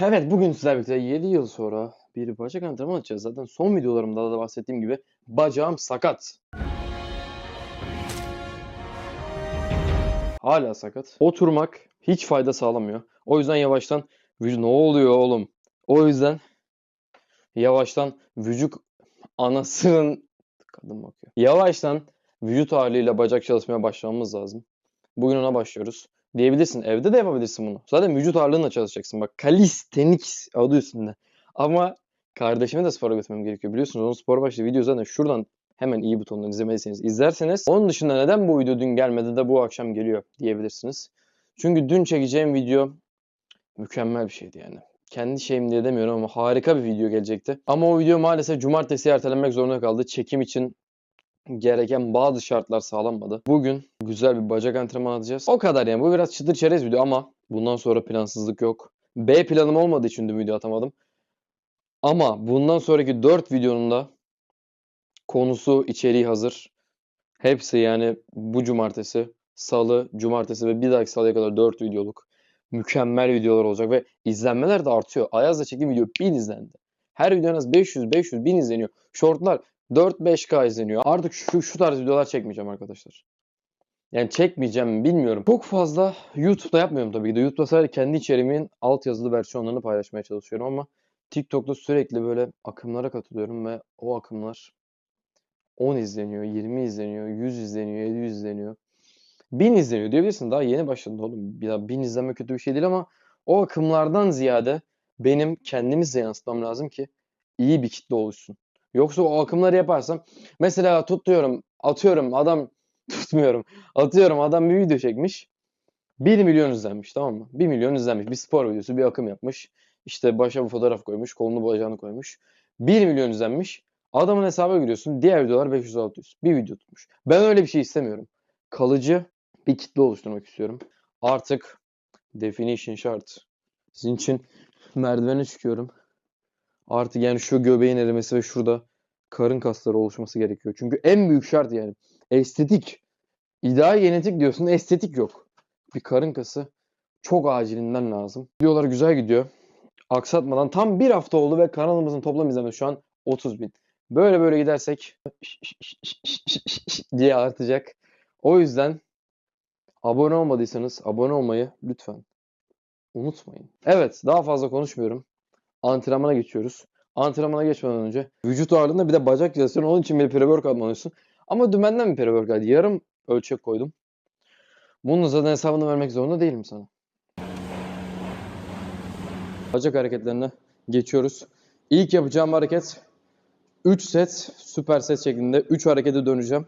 Evet bugün sizlerle birlikte 7 yıl sonra bir bacak antrenmanı yapacağız. Zaten son videolarımda da bahsettiğim gibi bacağım sakat. Hala sakat. Oturmak hiç fayda sağlamıyor. O yüzden yavaştan vücut ne oluyor oğlum? O yüzden yavaştan vücut anasının kadın bakıyor. Yavaştan vücut ağırlığıyla bacak çalışmaya başlamamız lazım. Bugün ona başlıyoruz. Diyebilirsin. Evde de yapabilirsin bunu. Zaten vücut ağırlığınla çalışacaksın. Bak calisthenics adı üstünde. Ama kardeşime de spora götürmem gerekiyor. Biliyorsunuz onun spor başlığı video zaten şuradan hemen iyi butonundan izlemediyseniz izlerseniz. Onun dışında neden bu video dün gelmedi de bu akşam geliyor diyebilirsiniz. Çünkü dün çekeceğim video mükemmel bir şeydi yani. Kendi şeyim diye demiyorum ama harika bir video gelecekti. Ama o video maalesef cumartesi ertelenmek zorunda kaldı. Çekim için gereken bazı şartlar sağlanmadı. Bugün güzel bir bacak antrenmanı alacağız. O kadar yani. Bu biraz çıtır çerez video ama bundan sonra plansızlık yok. B planım olmadığı için dün video atamadım. Ama bundan sonraki 4 videonun da konusu, içeriği hazır. Hepsi yani bu cumartesi, salı, cumartesi ve bir dahaki salıya kadar 4 videoluk mükemmel videolar olacak ve izlenmeler de artıyor. Ayaz'la çektiğim video 1000 izlendi. Her video en az 500, 500, 1000 izleniyor. Shortlar 4-5K izleniyor. Artık şu, şu tarz videolar çekmeyeceğim arkadaşlar. Yani çekmeyeceğim mi bilmiyorum. Çok fazla YouTube'da yapmıyorum tabii ki de. YouTube'da sadece kendi içeriğimin altyazılı versiyonlarını paylaşmaya çalışıyorum ama TikTok'ta sürekli böyle akımlara katılıyorum ve o akımlar 10 izleniyor, 20 izleniyor, 100 izleniyor, 700 izleniyor. 1000 izleniyor diyebilirsin. Daha yeni başladı oğlum. Ya 1000 izlenme kötü bir şey değil ama o akımlardan ziyade benim kendimize yansıtmam lazım ki iyi bir kitle oluşsun. Yoksa o akımları yaparsam mesela tutuyorum, atıyorum adam tutmuyorum. Atıyorum adam bir video çekmiş. 1 milyon izlenmiş tamam mı? 1 milyon izlenmiş. Bir spor videosu, bir akım yapmış. İşte başa bir fotoğraf koymuş, kolunu bacağını koymuş. 1 milyon izlenmiş. Adamın hesaba giriyorsun. Diğer videolar 500-600. Bir video tutmuş. Ben öyle bir şey istemiyorum. Kalıcı bir kitle oluşturmak istiyorum. Artık definition şart. Sizin için merdivene çıkıyorum. Artık yani şu göbeğin erimesi ve şurada karın kasları oluşması gerekiyor. Çünkü en büyük şart yani. Estetik. İdeal genetik diyorsun estetik yok. Bir karın kası çok acilinden lazım. Videolar güzel gidiyor. Aksatmadan tam bir hafta oldu ve kanalımızın toplam izlenmesi şu an 30 bin. Böyle böyle gidersek diye artacak. O yüzden abone olmadıysanız abone olmayı lütfen unutmayın. Evet daha fazla konuşmuyorum. Antrenmana geçiyoruz. Antrenmana geçmeden önce vücut ağırlığında bir de bacak çalışıyorsun. Onun için bir pre-workout alıyorsun. Ama dümenden bir pre-workout. Yarım ölçek koydum. Bunun zaten hesabını vermek zorunda değilim sana. Bacak hareketlerine geçiyoruz. İlk yapacağım hareket 3 set süper set şeklinde 3 harekete döneceğim.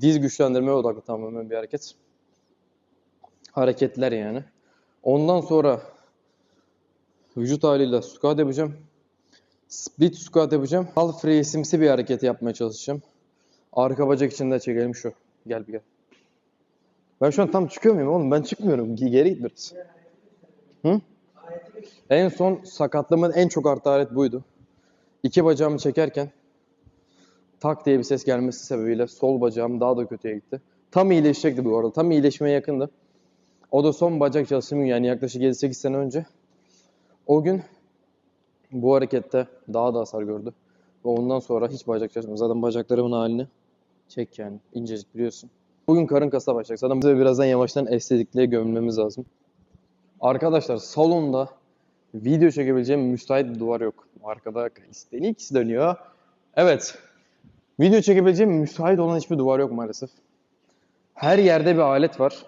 Diz güçlendirmeye odaklı tamamen bir hareket. Hareketler yani. Ondan sonra vücut haliyle squat yapacağım. Split squat yapacağım. Half raisimsi bir hareket yapmaya çalışacağım. Arka bacak için de çekelim şu. Gel bir gel. Ben şu an tam çıkıyor muyum oğlum? Ben çıkmıyorum. Geri git biraz. Hı? En son sakatlığımın en çok arttığı alet buydu. İki bacağımı çekerken tak diye bir ses gelmesi sebebiyle sol bacağım daha da kötüye gitti. Tam iyileşecekti bu arada. Tam iyileşmeye yakındı. O da son bacak çalıştığım gün yani yaklaşık 7-8 sene önce. O gün bu harekette daha da hasar gördü. Ve ondan sonra hiç bacak çalışmadım. Zaten bacaklarımın halini çek yani. incecik biliyorsun. Bugün karın kasına başlayacak. Zaten bize birazdan yavaştan estetikliğe gömülmemiz lazım. Arkadaşlar salonda video çekebileceğim müsait bir duvar yok. Arkada Calisthenics dönüyor. Evet. Video çekebileceğim müsait olan hiçbir duvar yok maalesef. Her yerde bir alet var.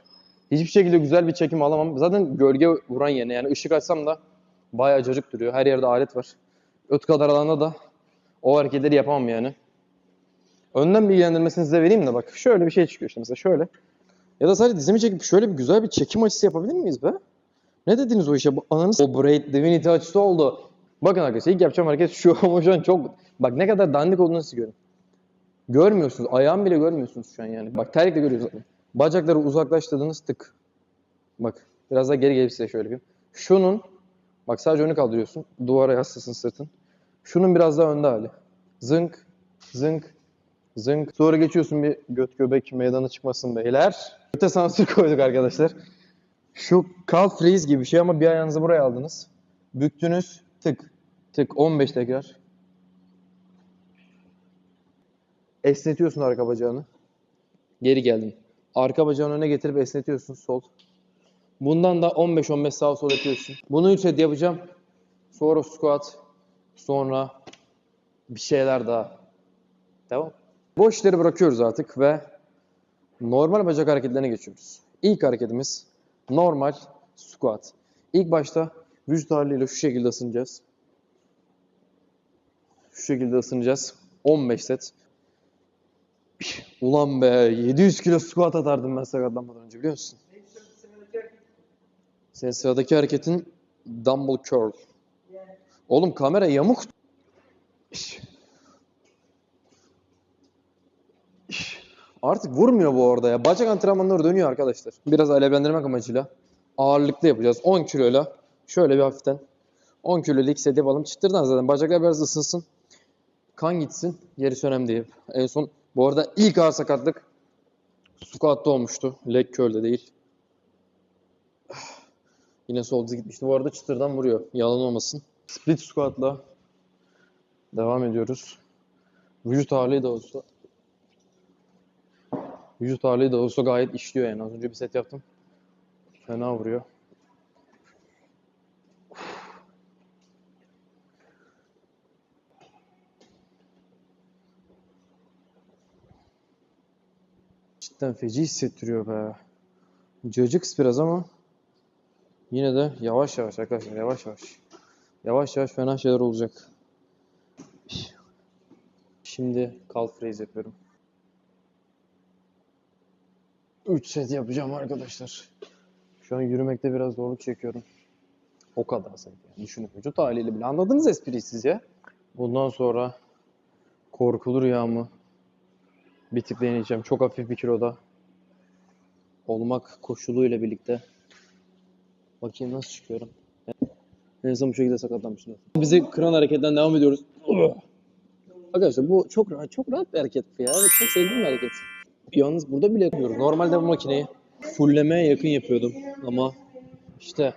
Hiçbir şekilde güzel bir çekim alamam. Zaten gölge vuran yerine yani ışık açsam da bayağı cacık duruyor. Her yerde alet var. Öt kadar alanda da o hareketleri yapamam yani. Önden bilgilendirmesini size vereyim de bak şöyle bir şey çıkıyor işte mesela şöyle. Ya da sadece dizimi çekip şöyle bir güzel bir çekim açısı yapabilir miyiz be? Ne dediniz o işe? Bu Ananız o braid divinity açısı oldu. Bakın arkadaşlar ilk yapacağım hareket şu ama şu an çok... Bak ne kadar dandik olduğunu siz görün. Görmüyorsunuz. Ayağımı bile görmüyorsunuz şu an yani. Bak terlikle görüyorsunuz. Bacakları uzaklaştırdınız tık. Bak biraz daha geri gelip size şöyle yapayım. Şunun bak sadece önü kaldırıyorsun. Duvara yaslasın sırtın. Şunun biraz daha önde hali. Zınk, zınk, zınk. Sonra geçiyorsun bir göt göbek meydana çıkmasın beyler. Öte sansür koyduk arkadaşlar. Şu calf raise gibi bir şey ama bir ayağınızı buraya aldınız. Büktünüz. Tık. Tık. 15 tekrar. Esnetiyorsun arka bacağını. Geri geldin. Arka bacağını öne getirip esnetiyorsun sol. Bundan da 15-15 sağ sol yapıyorsun. Bunu 3 set yapacağım. Sonra squat. Sonra bir şeyler daha. Tamam. Boş işleri bırakıyoruz artık ve normal bacak hareketlerine geçiyoruz. İlk hareketimiz normal squat. İlk başta vücut ağırlığıyla şu şekilde ısınacağız. Şu şekilde ısınacağız. 15 set. Ulan be 700 kilo squat atardım ben sakatlanmadan önce biliyor musun? Senin sıradaki hareketin dumbbell curl. Oğlum kamera yamuk. Artık vurmuyor bu orada ya. Bacak antrenmanları dönüyor arkadaşlar. Biraz alevlendirmek amacıyla ağırlıklı yapacağız. 10 kiloyla şöyle bir hafiften 10 kilo ilk set yapalım. Çıtırdan zaten bacaklar biraz ısınsın. Kan gitsin. Gerisi önemli değil. En son bu arada ilk ağır sakatlık squat'ta olmuştu. Leg curl'de değil. Yine sol diz gitmişti. Bu arada çıtırdan vuruyor. Yalan olmasın. Split squat'la devam ediyoruz. Vücut ağırlığı da olsa vücut ağırlığı da olsa gayet işliyor yani. Az önce bir set yaptım. Fena vuruyor. Cidden feci hissettiriyor be. Cacıks biraz ama yine de yavaş yavaş arkadaşlar yavaş yavaş. Yavaş yavaş fena şeyler olacak. Şimdi calf raise yapıyorum. 3 set yapacağım arkadaşlar. Şu an yürümekte biraz zorluk çekiyorum. O kadar sanki. Yani düşünün vücut haliyle bile anladınız espriyi siz ya. Bundan sonra korkulu rüyamı bir tık deneyeceğim. Çok hafif bir kiloda olmak koşuluyla birlikte. Bakayım nasıl çıkıyorum. En son bu şekilde sakatlanmıştım. Bizi kıran hareketten devam ediyoruz. Arkadaşlar bu çok rahat, çok rahat bir hareket bu ya. Çok sevdiğim bir hareket. Yalnız burada bile yapıyoruz. Normalde bu makineyi fullemeye yakın yapıyordum ama işte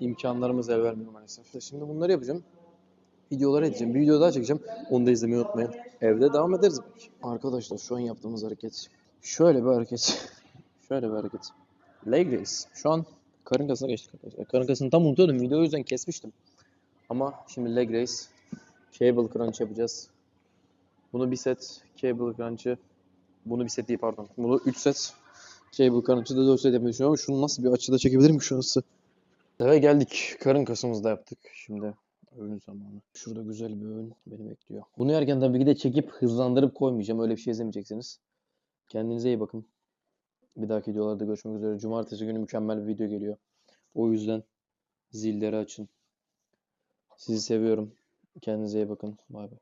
imkanlarımız el vermiyor maalesef. Şimdi bunları yapacağım. Videolar edeceğim. Bir video daha çekeceğim. Onu da izlemeyi unutmayın. Evde devam ederiz belki. Arkadaşlar şu an yaptığımız hareket şöyle bir hareket. şöyle bir hareket. Leg raise. Şu an karın kasına geçtik arkadaşlar. Karın kasını tam unutuyordum. Videoyu yüzden kesmiştim. Ama şimdi leg raise. Cable crunch yapacağız. Bunu bir set. Cable crunch'ı. Bunu bir set değil pardon. Bunu 3 set. Cable crunch'ı da 4 set yapmayı düşünüyorum. Şunu nasıl bir açıda çekebilirim şu ansı? Eve geldik. Karın kasımızı da yaptık. Şimdi öğün zamanı. Şurada güzel bir öğün beni bekliyor. Bunu yerken tabii ki de çekip hızlandırıp koymayacağım. Öyle bir şey izlemeyeceksiniz. Kendinize iyi bakın. Bir dahaki videolarda görüşmek üzere. Cumartesi günü mükemmel bir video geliyor. O yüzden zilleri açın. Sizi seviyorum. Kendinize iyi bakın. Bay bay.